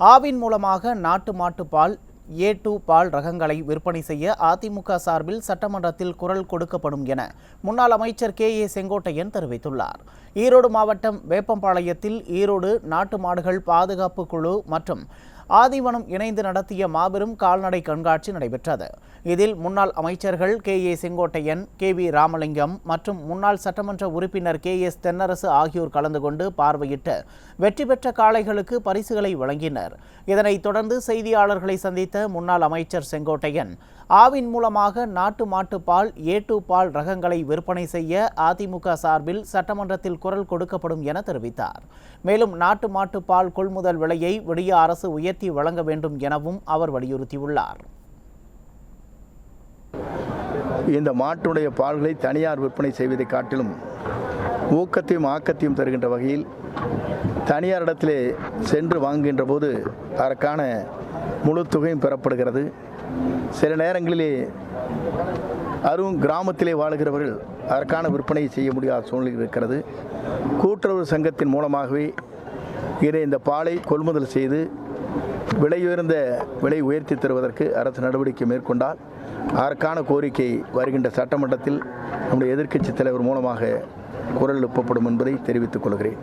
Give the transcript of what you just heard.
ஆவின் மூலமாக நாட்டு மாட்டு பால் ஏ டூ பால் ரகங்களை விற்பனை செய்ய அதிமுக சார்பில் சட்டமன்றத்தில் குரல் கொடுக்கப்படும் என முன்னாள் அமைச்சர் கே ஏ செங்கோட்டையன் தெரிவித்துள்ளார். ஈரோடு மாவட்டம் வேப்பம்பாளையத்தில் ஈரோடு நாட்டு மாடுகள் பாதுகாப்பு குழு மற்றும் ஆதிவனம் இணைந்து நடத்திய மாபெரும் கால்நடை கண்காட்சி நடைபெற்றது. இதில் முன்னாள் அமைச்சர்கள் K A Sengottaiyan K V Ramalingam மற்றும் முன்னாள் சட்டமன்ற உறுப்பினர் கே எஸ் தென்னரசு ஆகியோர் கலந்து கொண்டு பார்வையிட்டு வெற்றி பெற்ற காளைகளுக்கு பரிசுகளை வழங்கினர். இதனைத் தொடர்ந்து செய்தியாளர்களை சந்தித்த முன்னாள் அமைச்சர் செங்கோட்டையன் ஆவின் மூலமாக நாட்டு மாட்டு பால் ஏ டூ பால் ரகங்களை விற்பனை செய்ய அதிமுக சார்பில் சட்டமன்றத்தில் குரல் கொடுக்கப்படும் என தெரிவித்தார். மேலும் நாட்டு மாட்டு பால் கொள்முதல் விலையை விடிய அரசு உயர் உயர்த்தி வழங்க வேண்டும் எனவும் அவர் வலியுறுத்தியுள்ளார். இந்த மாட்டுடைய பால்களை தனியார் விற்பனை செய்வதை காட்டிலும் ஊக்கத்தையும் ஆக்கத்தையும் தருகின்ற வகையில் தனியார் இடத்திலே சென்று வாங்குகின்ற போது அதற்கான முழு தொகையும் பெறப்படுகிறது. சில நேரங்களிலே அரும் கிராமத்திலே வாழுகிறவர்கள் அதற்கான விற்பனை செய்ய முடியாத சூழ்நிலை இருக்கிறது. கூட்டுறவு சங்கத்தின் மூலமாகவே இதை இந்த பாலை கொள்முதல் செய்து விலையுயர்ந்த விலை உயர்த்தி தருவதற்கு அரசு நடவடிக்கை மேற்கொண்டால் அதற்கான கோரிக்கை வருகின்ற சட்டமன்றத்தில் நம்முடைய எதிர்க்கட்சித் தலைவர் மூலமாக குரல் எழுப்பப்படும் என்பதை தெரிவித்துக் கொள்கிறேன்.